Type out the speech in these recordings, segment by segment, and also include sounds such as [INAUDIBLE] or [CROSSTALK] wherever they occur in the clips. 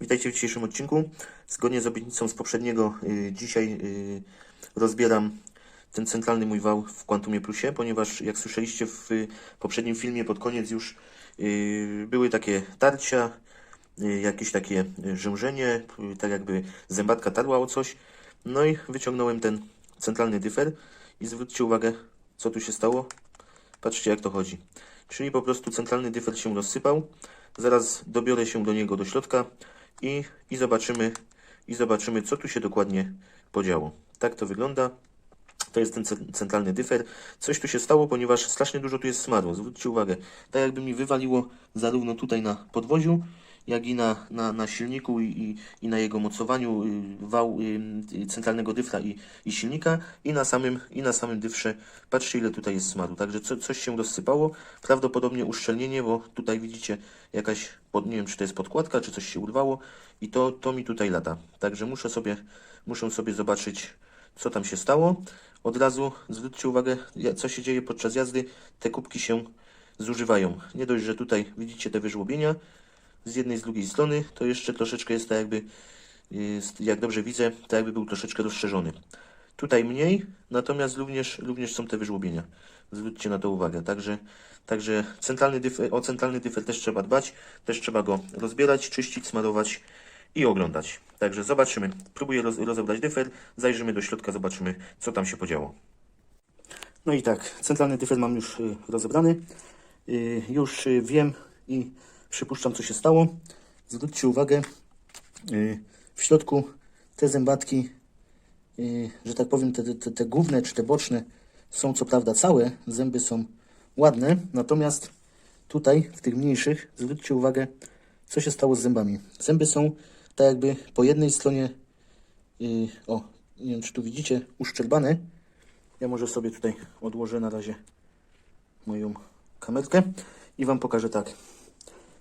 Witajcie w dzisiejszym odcinku. Zgodnie z obietnicą z poprzedniego, y, dzisiaj y, rozbieram ten centralny mój wał w Quantumie Plusie, ponieważ jak słyszeliście w y, poprzednim filmie pod koniec już były takie tarcia, jakieś takie y, rzężenie, y, tak jakby zębatka tarła o coś. No i wyciągnąłem ten centralny dyfer i zwróćcie uwagę, co tu się stało. Patrzcie, jak to chodzi. Czyli po prostu centralny dyfer się rozsypał. Zaraz dobiorę się do niego do środka i, i zobaczymy, i zobaczymy, co tu się dokładnie podziało. Tak to wygląda. To jest ten ce- centralny dyfer. Coś tu się stało, ponieważ strasznie dużo tu jest smaru. Zwróćcie uwagę. Tak jakby mi wywaliło zarówno tutaj na podwoziu, jak i na, na, na silniku i, i, i na jego mocowaniu y, wał y, centralnego dyfra i, i silnika i na samym, i na samym dyfrze. Patrzcie ile tutaj jest smaru. Także co, coś się rozsypało. Prawdopodobnie uszczelnienie, bo tutaj widzicie jakaś, pod, nie wiem czy to jest podkładka, czy coś się urwało i to, to mi tutaj lata. Także muszę sobie, muszę sobie zobaczyć co tam się stało. Od razu zwróćcie uwagę, co się dzieje podczas jazdy. Te kubki się zużywają. Nie dość, że tutaj widzicie te wyżłobienia z jednej, z drugiej strony, to jeszcze troszeczkę jest tak jakby, jest, jak dobrze widzę, tak jakby był troszeczkę rozszerzony. Tutaj mniej, natomiast również, również są te wyżłobienia. Zwróćcie na to uwagę. Także, także centralny dyfer, o centralny dyfer też trzeba dbać, też trzeba go rozbierać, czyścić, smarować i oglądać. Także zobaczymy. Próbuję roz, rozebrać dyfer, zajrzymy do środka, zobaczymy, co tam się podziało. No i tak, centralny dyfer mam już y, rozebrany. Y, już y, wiem i przypuszczam, co się stało. Zwróćcie uwagę, w środku te zębatki, że tak powiem, te, te, te główne czy te boczne są co prawda całe, zęby są ładne, natomiast tutaj w tych mniejszych, zwróćcie uwagę, co się stało z zębami. Zęby są tak jakby po jednej stronie, y, o, nie wiem czy tu widzicie, uszczerbane. Ja może sobie tutaj odłożę na razie moją kamerkę i Wam pokażę tak.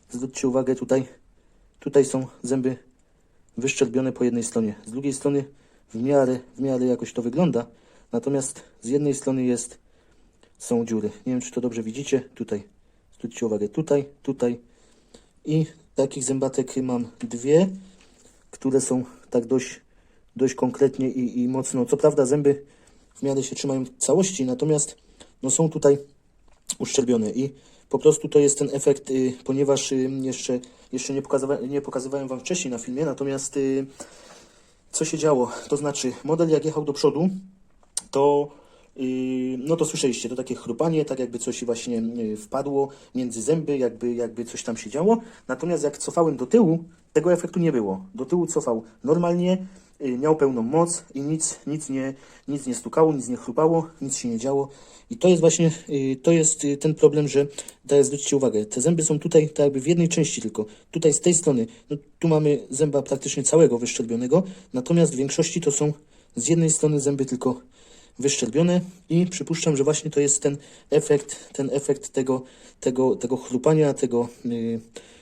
Zwróćcie uwagę tutaj, tutaj są zęby wyszczerbione po jednej stronie. Z drugiej strony w miarę, w miarę jakoś to wygląda, natomiast z jednej strony jest, są dziury. Nie wiem, czy to dobrze widzicie. Tutaj, zwróćcie uwagę, tutaj, tutaj i takich zębatek mam dwie, które są tak dość, dość konkretnie i, i mocno. Co prawda zęby w miarę się trzymają całości, natomiast no, są tutaj uszczerbione i po prostu to jest ten efekt, y, ponieważ y, jeszcze, jeszcze nie, pokazywa, nie pokazywałem Wam wcześniej na filmie, natomiast y, co się działo? To znaczy, model jak jechał do przodu, to no to słyszeliście, to takie chrupanie, tak jakby coś właśnie yy, wpadło między zęby, jakby, jakby coś tam się działo. Natomiast jak cofałem do tyłu, tego efektu nie było. Do tyłu cofał normalnie, yy, miał pełną moc i nic, nic, nie, nic nie stukało, nic nie chrupało, nic się nie działo. I to jest właśnie, yy, to jest ten problem, że, teraz zwróćcie uwagę, te zęby są tutaj tak jakby w jednej części tylko. Tutaj z tej strony, no, tu mamy zęba praktycznie całego wyszczerbionego, natomiast w większości to są z jednej strony zęby tylko wyszczerbione i przypuszczam, że właśnie to jest ten efekt, ten efekt tego, tego, tego chrupania, tego y,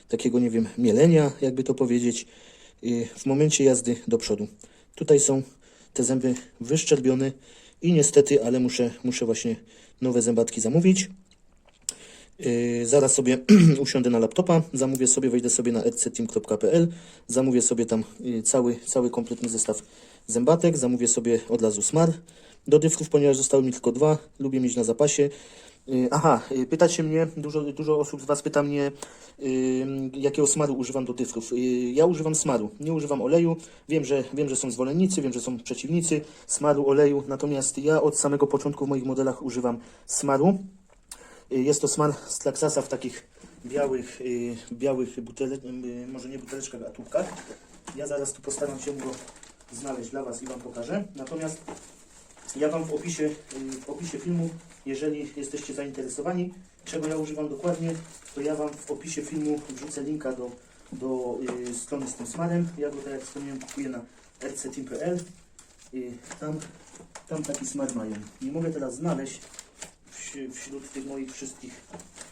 takiego, nie wiem, mielenia, jakby to powiedzieć, y, w momencie jazdy do przodu. Tutaj są te zęby wyszczerbione i niestety, ale muszę, muszę właśnie nowe zębatki zamówić. Yy, zaraz sobie [CLEARS THROAT] usiądę na laptopa, zamówię sobie, wejdę sobie na rcteam.pl, zamówię sobie tam yy, cały, cały kompletny zestaw zębatek, zamówię sobie od razu smar do dyfrów, ponieważ zostały mi tylko dwa, lubię mieć na zapasie. Yy, Aha, yy, pytacie mnie, dużo, dużo osób z Was pyta mnie, yy, jakiego smaru używam do dyfrów. Yy, Ja używam smaru, nie używam oleju. Wiem, że, wiem, że są zwolennicy, wiem, że są przeciwnicy smaru, oleju, natomiast ja od samego początku w moich modelach używam smaru. Y, Jest to smar z Traxasa w takich białych, y, białych butele, y, może nie buteleczkach, a tubkach. Ja zaraz tu postaram się go znaleźć dla Was i Wam pokażę. Natomiast ja Wam w opisie, y, w opisie filmu, jeżeli jesteście zainteresowani, czego ja używam dokładnie, to ja Wam w opisie filmu wrzucę linka do, do y, strony z tym smarem. Ja go, tak jak wspomniałem, kupuję na rcteam.pl. Y, Tam, tam taki smar mają. Nie mogę teraz znaleźć, wś- wśród tych moich wszystkich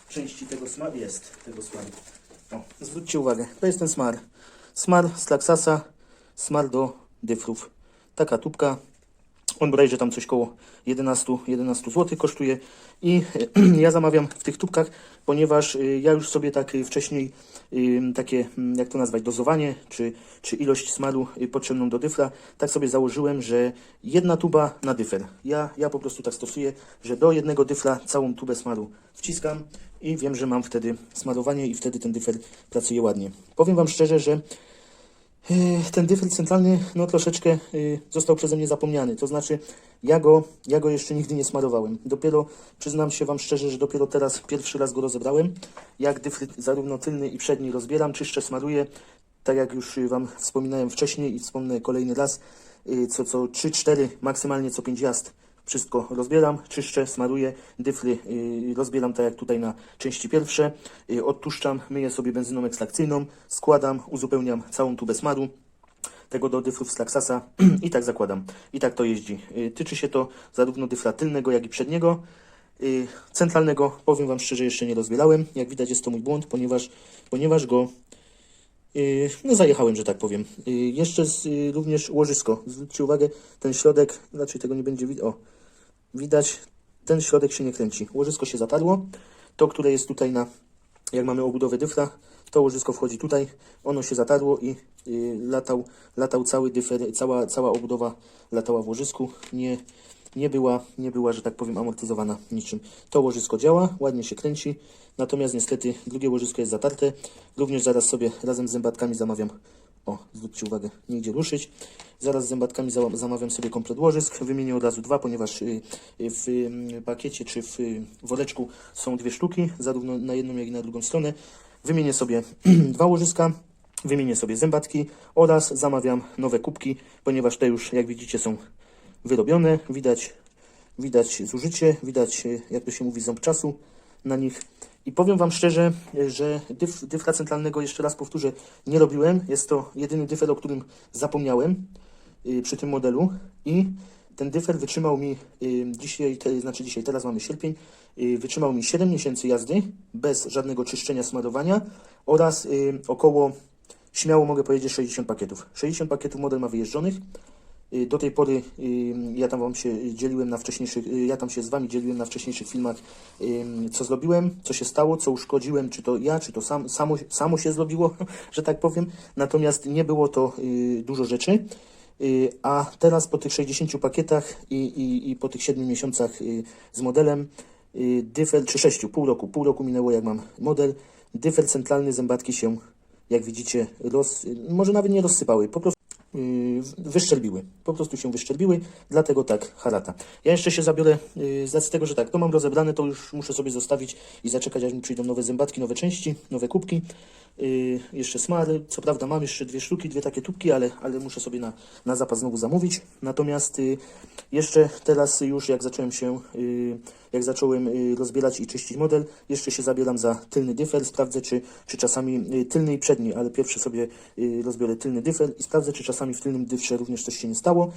części tego smaru jest tego smaru. O, zwróćcie uwagę, to jest ten smar. Smar z Traxasa, smar do dyfrów. Taka tubka. On bodajże tam coś koło 11, 11 zł kosztuje. I [CLEARS THROAT] ja zamawiam w tych tubkach, ponieważ y, ja już sobie tak y, wcześniej ym, takie, mm, jak to nazwać, dozowanie, czy, czy ilość smaru y, potrzebną do dyfra, tak sobie założyłem, że jedna tuba na dyfer. Ja, ja po prostu tak stosuję, że do jednego dyfra całą tubę smaru wciskam i wiem, że mam wtedy smarowanie i wtedy ten dyfer pracuje ładnie. Powiem Wam szczerze, że ten dyfer centralny no troszeczkę yy, został przeze mnie zapomniany. To znaczy, ja go, ja go jeszcze nigdy nie smarowałem. Dopiero, przyznam się Wam szczerze, że dopiero teraz pierwszy raz go rozebrałem. Jak dyfry zarówno tylny i przedni rozbieram, czyszczę, smaruję. Tak jak już yy, Wam wspominałem wcześniej i wspomnę kolejny raz, yy, co, co 3-4, maksymalnie co 5 jazd wszystko rozbieram, czyszczę, smaruję, dyfry yy, rozbieram tak jak tutaj na części pierwsze, yy, odtuszczam, myję sobie benzyną ekstrakcyjną, składam, uzupełniam całą tubę smaru, tego do dyfrów z Laksasa [CLEARS THROAT] i tak zakładam. I tak to jeździ. Yy, tyczy się to zarówno dyfra tylnego, jak i przedniego. Centralnego, powiem Wam szczerze, jeszcze nie rozbierałem. Jak widać jest to mój błąd, ponieważ, ponieważ go no zajechałem, że tak powiem. Jeszcze z, również łożysko. Zwróćcie uwagę, ten środek, raczej tego nie będzie widać. Widać, ten środek się nie kręci. Łożysko się zatarło. To, które jest tutaj na, jak mamy obudowę dyfra, to łożysko wchodzi tutaj, ono się zatarło i yy, latał, latał cały dyfer, cała, cała obudowa latała w łożysku. Nie, nie była, nie była, że tak powiem, amortyzowana niczym. To łożysko działa, ładnie się kręci, natomiast niestety drugie łożysko jest zatarte. Również zaraz sobie razem z zębatkami zamawiam, o, zwróćcie uwagę, nie idzie ruszyć. Zaraz z zębatkami za, zamawiam sobie komplet łożysk, wymienię od razu dwa, ponieważ y, y, w y, pakiecie czy w y, woreczku są dwie sztuki, zarówno na jedną, jak i na drugą stronę. Wymienię sobie [CLEARS THROAT] dwa łożyska, wymienię sobie zębatki oraz zamawiam nowe kubki, ponieważ te już, jak widzicie, są wyrobione. Widać, widać zużycie, widać, jak to się mówi, ząb czasu na nich. I powiem Wam szczerze, że dyf, dyfra centralnego, jeszcze raz powtórzę, nie robiłem. Jest to jedyny dyfer, o którym zapomniałem y, przy tym modelu. I ten dyfer wytrzymał mi y, dzisiaj, te, znaczy dzisiaj, teraz mamy sierpień, y, wytrzymał mi 7 miesięcy jazdy bez żadnego czyszczenia, smarowania oraz około, śmiało mogę powiedzieć, 60 pakietów. 60 pakietów model ma wyjeżdżonych. Y, Do tej pory y, ja tam wam się dzieliłem na wcześniejszych, y, ja tam się z wami dzieliłem na wcześniejszych filmach, co zrobiłem, co się stało, co uszkodziłem, czy to ja, czy to sam, samo, samo się zrobiło, [LAUGHS] że tak powiem. Natomiast nie było to dużo rzeczy. A teraz po tych 60 pakietach i, i, i po tych 7 miesiącach z modelem, dyfer, czy 6, pół roku, pół roku minęło jak mam model, dyfer centralny zębatki się, jak widzicie, roz, może nawet nie rozsypały, po prostu wyszczerbiły. Po prostu się wyszczerbiły, dlatego tak harata. Ja jeszcze się zabiorę, yy, z tego, że tak, to mam rozebrane, to już muszę sobie zostawić i zaczekać, aż mi przyjdą nowe zębatki, nowe części, nowe kubki. Yy, jeszcze smary, co prawda mam jeszcze dwie sztuki, dwie takie tubki, ale, ale muszę sobie na, na zapas znowu zamówić. Natomiast yy, jeszcze teraz już jak zacząłem się, yy, jak zacząłem rozbierać i czyścić model, jeszcze się zabieram za tylny dyfer, sprawdzę czy, czy czasami tylny i przedni, ale pierwszy sobie rozbiorę tylny dyfer i sprawdzę czy czasami w tylnym dyfrze również coś się nie stało.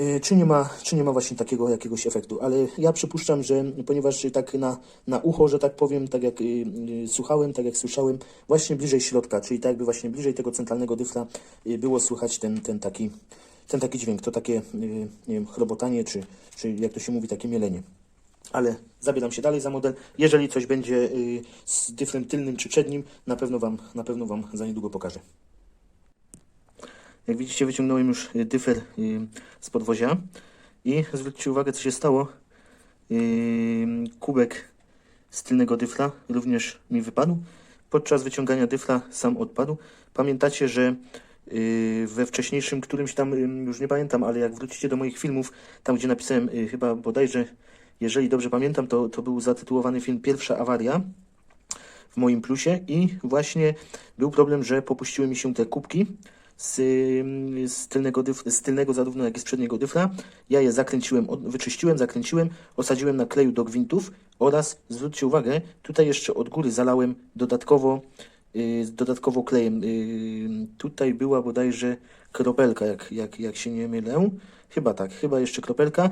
Y, Czy nie, ma, czy nie ma właśnie takiego jakiegoś efektu, ale ja przypuszczam, że ponieważ tak na, na ucho, że tak powiem, tak jak y, y, słuchałem, tak jak słyszałem, właśnie bliżej środka, czyli tak jakby właśnie bliżej tego centralnego dyfra y, było słychać ten, ten, taki, ten taki dźwięk, to takie, nie wiem, chrobotanie, czy, czy jak to się mówi, takie mielenie. Ale zabieram się dalej za model. Jeżeli coś będzie z dyfrem tylnym czy przednim, na pewno Wam, na pewno wam za niedługo pokażę. Jak widzicie, wyciągnąłem już y, dyfer y, z podwozia i zwróćcie uwagę, co się stało. Y, Kubek z tylnego dyfra również mi wypadł. Podczas wyciągania dyfra sam odpadł. Pamiętacie, że we wcześniejszym którymś tam, już nie pamiętam, ale jak wrócicie do moich filmów, tam gdzie napisałem chyba bodajże, jeżeli dobrze pamiętam, to, to był zatytułowany film Pierwsza awaria w moim plusie i właśnie był problem, że popuściły mi się te kubki z, ym, z, tylnego, dyf, z tylnego zarówno jak i z przedniego dyfra. Ja je zakręciłem, wyczyściłem, zakręciłem, osadziłem na kleju do gwintów oraz, zwróćcie uwagę, tutaj jeszcze od góry zalałem dodatkowo, y, dodatkowo klejem. Y, tutaj była bodajże kropelka, jak, jak, jak się nie mylę. Chyba tak, chyba jeszcze kropelka.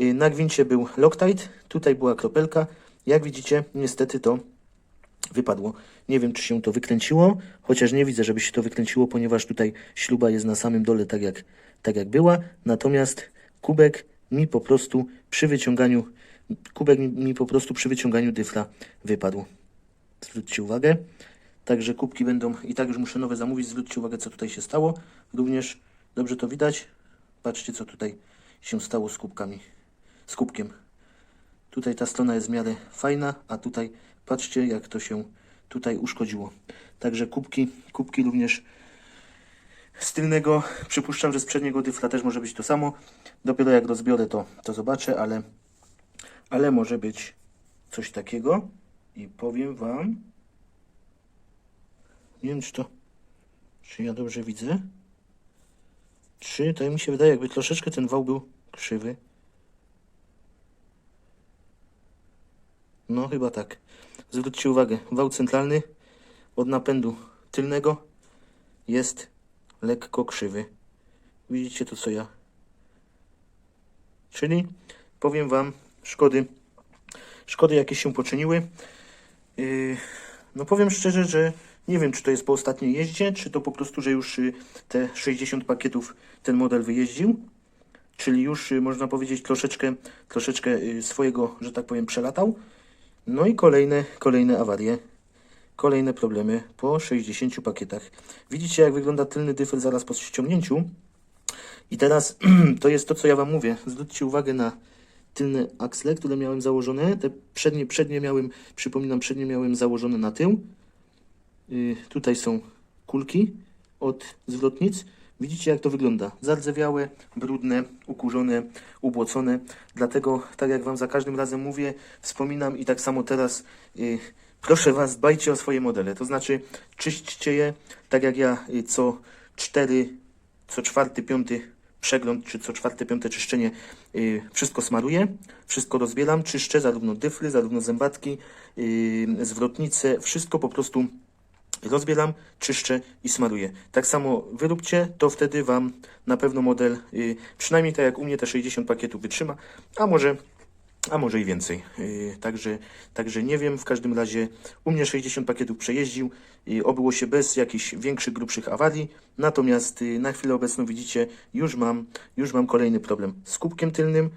Y, na gwincie był Loctite, tutaj była kropelka. Jak widzicie, niestety to wypadło. Nie wiem, czy się to wykręciło, chociaż nie widzę, żeby się to wykręciło, ponieważ tutaj śluba jest na samym dole, tak jak, tak jak była. Natomiast kubek mi po prostu przy wyciąganiu, kubek mi, po prostu przy wyciąganiu dyfra wypadł. Zwróćcie uwagę. Także kubki będą i tak już muszę nowe zamówić. Zwróćcie uwagę, co tutaj się stało. Również dobrze to widać. Patrzcie, co tutaj się stało z kubkami. Z kubkiem. Tutaj ta strona jest w miarę fajna, a tutaj patrzcie, jak to się tutaj uszkodziło. Także kubki, kubki również z tylnego. Przypuszczam, że z przedniego dyfra też może być to samo. Dopiero jak rozbiorę to, to zobaczę, ale, ale może być coś takiego. I powiem Wam, nie wiem czy to, czy ja dobrze widzę. Czy, to mi się wydaje, jakby troszeczkę ten wał był krzywy. No, chyba tak. Zwróćcie uwagę, wał centralny od napędu tylnego jest lekko krzywy. Widzicie to, co ja. Czyli powiem Wam, szkody, szkody jakie się poczyniły. Yy, no powiem szczerze, że nie wiem, czy to jest po ostatniej jeździe, czy to po prostu, że już y, te 60 pakietów ten model wyjeździł. Czyli już y, można powiedzieć troszeczkę, troszeczkę y, swojego, że tak powiem, przelatał. No i kolejne, kolejne awarie, kolejne problemy po 60 pakietach. Widzicie, jak wygląda tylny dyfer zaraz po ściągnięciu. I teraz [CLEARS THROAT] to jest to, co ja Wam mówię. Zwróćcie uwagę na tylne aksle, które miałem założone. Te przednie, przednie miałem, przypominam, przednie miałem założone na tył. Y, tutaj są kulki od zwrotnic. Widzicie, jak to wygląda. Zardzewiałe, brudne, ukurzone, ubłocone. Dlatego, tak jak Wam za każdym razem mówię, wspominam i tak samo teraz y, proszę Was, dbajcie o swoje modele. To znaczy, czyśćcie je, tak jak ja y, co cztery, co czwarty, piąty przegląd, czy co czwarte, piąte czyszczenie, y, wszystko smaruję, wszystko rozbieram, czyszczę, zarówno dyfry, zarówno zębatki, y, zwrotnice, wszystko po prostu rozbieram, czyszczę i smaruję. Tak samo wyróbcie, to wtedy Wam na pewno model, y, przynajmniej tak jak u mnie te 60 pakietów wytrzyma, a może, a może i więcej. Y, Także, także nie wiem, w każdym razie u mnie 60 pakietów przejeździł, y, obyło się bez jakichś większych, grubszych awarii, natomiast y, na chwilę obecną widzicie, już mam, już mam kolejny problem z kubkiem tylnym,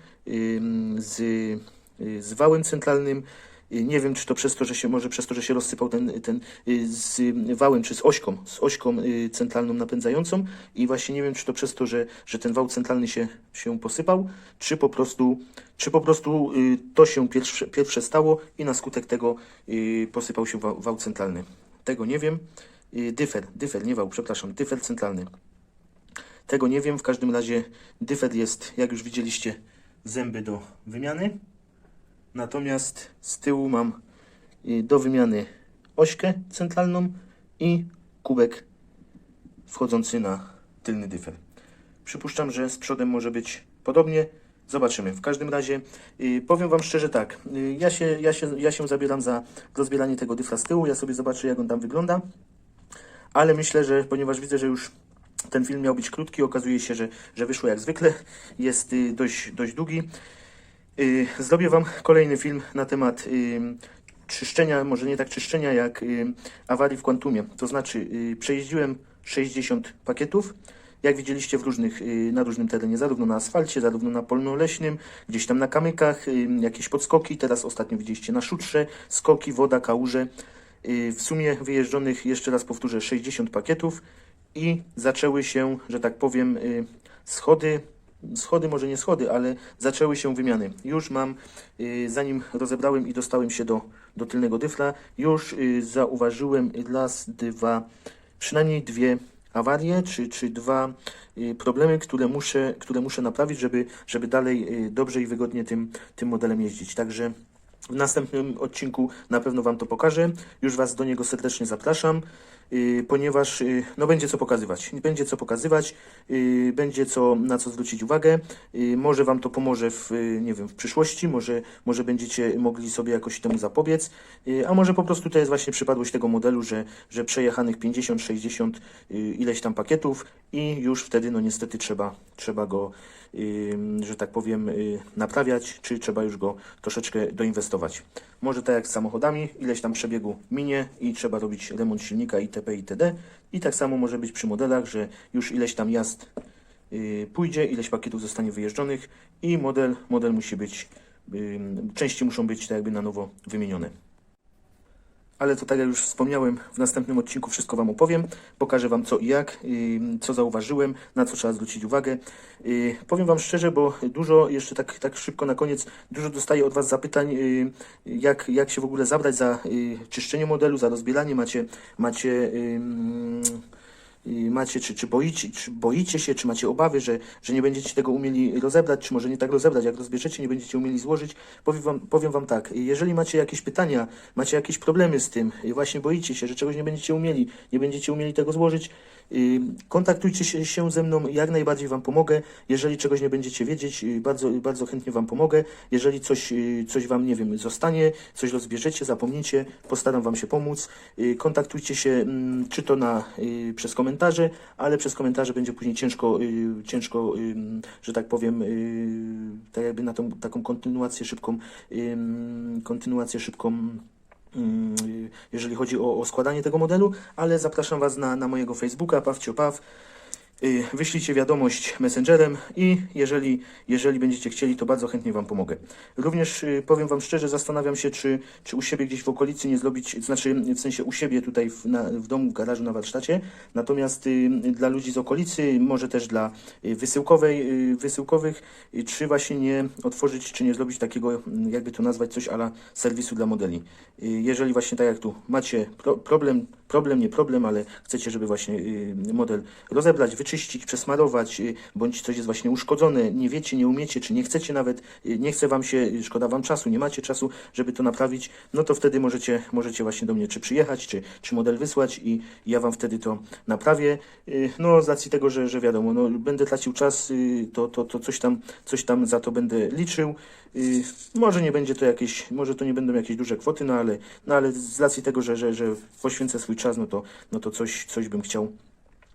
z, y, z wałem centralnym, Nie wiem, czy to przez to, że się może przez to, że się rozsypał ten, ten y, z wałem, czy z ośką, z ośką y, centralną napędzającą i właśnie nie wiem, czy to przez to, że, że ten wał centralny się, się posypał, czy po prostu, czy po prostu y, to się pierwsze, pierwsze stało i na skutek tego y, posypał się wał, wał centralny. Tego nie wiem. Y, Dyfer, dyfer, nie wał, przepraszam, dyfer centralny. Tego nie wiem, w każdym razie dyfer jest, jak już widzieliście, zęby do wymiany. Natomiast z tyłu mam y, do wymiany ośkę centralną i kubek wchodzący na tylny dyfer. Przypuszczam, że z przodem może być podobnie. Zobaczymy. W każdym razie y, powiem Wam szczerze tak. Y, ja, się, ja, się, ja się zabieram za rozbieranie tego dyfra z tyłu. Ja sobie zobaczę, jak on tam wygląda. Ale myślę, że ponieważ widzę, że już ten film miał być krótki, okazuje się, że, że wyszło jak zwykle. Jest dość, dość długi. Y, Zrobię Wam kolejny film na temat y, czyszczenia, może nie tak czyszczenia, jak y, awarii w Quantumie. To znaczy, przejeździłem 60 pakietów, jak widzieliście w różnych, na różnym terenie, zarówno na asfalcie, zarówno na polno-leśnym, gdzieś tam na kamykach, jakieś podskoki, teraz ostatnio widzieliście na szutrze, skoki, woda, kałuże. W sumie wyjeżdżonych, jeszcze raz powtórzę, 60 pakietów i zaczęły się, że tak powiem, schody, schody, może nie schody, ale zaczęły się wymiany. Już mam, y, zanim rozebrałem i dostałem się do, do tylnego dyfra, już y, zauważyłem raz, dwa, przynajmniej dwie awarie, czy, czy dwa y, problemy, które muszę, które muszę naprawić, żeby, żeby dalej dobrze i wygodnie tym, tym modelem jeździć. Także w następnym odcinku na pewno Wam to pokażę. Już Was do niego serdecznie zapraszam, ponieważ yy, no będzie co pokazywać. Będzie co pokazywać, yy, będzie co, na co zwrócić uwagę. Może Wam to pomoże w, nie wiem, w przyszłości, może, może będziecie mogli sobie jakoś temu zapobiec, a może po prostu to jest właśnie przypadłość tego modelu, że, że przejechanych 50, 60 yy, ileś tam pakietów i już wtedy no niestety trzeba, trzeba go że tak powiem, y, naprawiać, czy trzeba już go troszeczkę doinwestować. Może tak jak z samochodami, ileś tam przebiegu minie i trzeba robić remont silnika itp. itd. I tak samo może być przy modelach, że już ileś tam jazd y, pójdzie, ileś pakietów zostanie wyjeżdżonych i model, model musi być, części muszą być tak jakby na nowo wymienione. Ale to tak jak już wspomniałem, w następnym odcinku wszystko Wam opowiem. Pokażę Wam co i jak, co zauważyłem, na co trzeba zwrócić uwagę. Powiem Wam szczerze, bo dużo, jeszcze tak, tak szybko na koniec, dużo dostaję od Was zapytań, jak, jak się w ogóle zabrać za czyszczenie modelu, za rozbieranie. Macie, macie i macie, czy, czy, boicie, czy boicie się, czy macie obawy, że, że nie będziecie tego umieli rozebrać, czy może nie tak rozebrać, jak rozbierzecie, nie będziecie umieli złożyć. Powiem wam, powiem wam tak, jeżeli macie jakieś pytania, macie jakieś problemy z tym, właśnie boicie się, że czegoś nie będziecie umieli, nie będziecie umieli tego złożyć, kontaktujcie się, ze mną, jak najbardziej wam pomogę. Jeżeli czegoś nie będziecie wiedzieć, y, bardzo, bardzo chętnie wam pomogę. Jeżeli coś, y, coś wam, nie wiem, zostanie, coś rozbierzecie, zapomnicie, postaram wam się pomóc. Y, Kontaktujcie się, mm, czy to na, przez komentarze, ale przez komentarze będzie później ciężko, ciężko, że tak powiem, tak jakby na tą taką kontynuację szybką, y, kontynuację szybką mm, jeżeli chodzi o, o składanie tego modelu, ale zapraszam Was na, na mojego Facebooka. Y, Wyślijcie wiadomość messengerem i jeżeli, jeżeli będziecie chcieli, to bardzo chętnie Wam pomogę. Również y, powiem Wam szczerze, zastanawiam się, czy, czy u siebie gdzieś w okolicy nie zrobić, znaczy w sensie u siebie tutaj w, na, w domu, w garażu, na warsztacie. Natomiast y, dla ludzi z okolicy, może też dla y, wysyłkowej, y, wysyłkowych, y, czy właśnie nie otworzyć, czy nie zrobić takiego, jakby to nazwać, coś ala serwisu dla modeli. Y, Jeżeli właśnie tak jak tu macie pro, problem, problem, nie problem, ale chcecie, żeby właśnie y, model rozebrać, wyczyścić, przesmarować, y, bądź coś jest właśnie uszkodzone, nie wiecie, nie umiecie, czy nie chcecie nawet, y, nie chce wam się, szkoda wam czasu, nie macie czasu, żeby to naprawić, no to wtedy możecie, możecie właśnie do mnie czy przyjechać, czy, czy model wysłać i ja wam wtedy to naprawię. No z racji tego, że, że wiadomo, no, będę tracił czas, to, to, to coś tam, coś tam za to będę liczył. Może nie będzie to jakieś, może to nie będą jakieś duże kwoty, no ale, no ale z racji tego, że, że, że poświęcę swój czas, no to, no to coś, coś bym chciał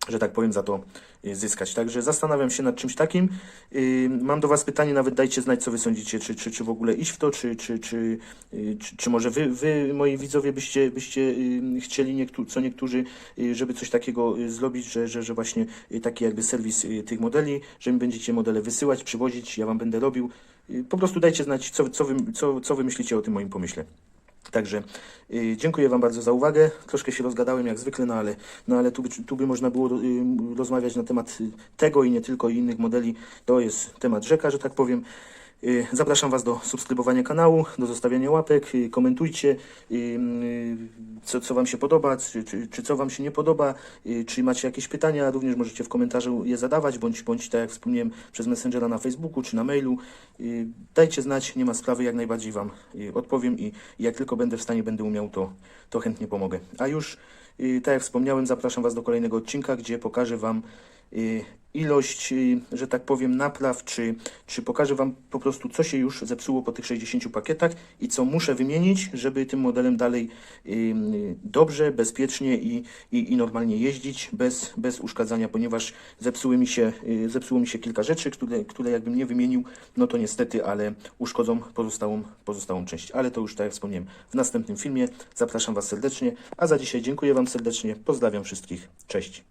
że tak powiem, za to y, zyskać. Także zastanawiam się nad czymś takim. Y, Mam do Was pytanie, nawet dajcie znać, co Wy sądzicie, czy, czy, czy w ogóle iść w to, czy, czy, czy, y, czy, może wy, wy, moi widzowie, byście, byście chcieli, niektó- co niektórzy, żeby coś takiego zrobić, że, że, że właśnie taki jakby serwis tych modeli, że mi będziecie modele wysyłać, przywozić, ja Wam będę robił. Po prostu dajcie znać, co, co, wy, co, co Wy myślicie o tym moim pomyśle. Także y, dziękuję Wam bardzo za uwagę. Troszkę się rozgadałem jak zwykle, no ale, no ale tu, by, tu by można było y, rozmawiać na temat y, tego i nie tylko i innych modeli. To jest temat rzeka, że tak powiem. Y, Zapraszam Was do subskrybowania kanału, do zostawiania łapek, y, komentujcie, y, co, co Wam się podoba, czy, czy, czy co Wam się nie podoba, czy macie jakieś pytania, również możecie w komentarzu je zadawać, bądź, bądź tak jak wspomniałem, przez Messengera na Facebooku, czy na mailu. Dajcie znać, nie ma sprawy, jak najbardziej Wam odpowiem i, jak tylko będę w stanie, będę umiał, to, to chętnie pomogę. A już, tak jak wspomniałem, zapraszam Was do kolejnego odcinka, gdzie pokażę Wam ilość, y, że tak powiem, napraw, czy, czy pokażę Wam po prostu, co się już zepsuło po tych 60 pakietach i co muszę wymienić, żeby tym modelem dalej y, dobrze, bezpiecznie i, i, i normalnie jeździć bez, bez uszkadzania, ponieważ zepsuły mi się, y, zepsuło mi się kilka rzeczy, które, które jakbym nie wymienił, no to niestety, ale uszkodzą pozostałą, pozostałą część. Ale to już tak jak wspomniałem w następnym filmie. Zapraszam Was serdecznie, a za dzisiaj dziękuję Wam serdecznie, pozdrawiam wszystkich, cześć.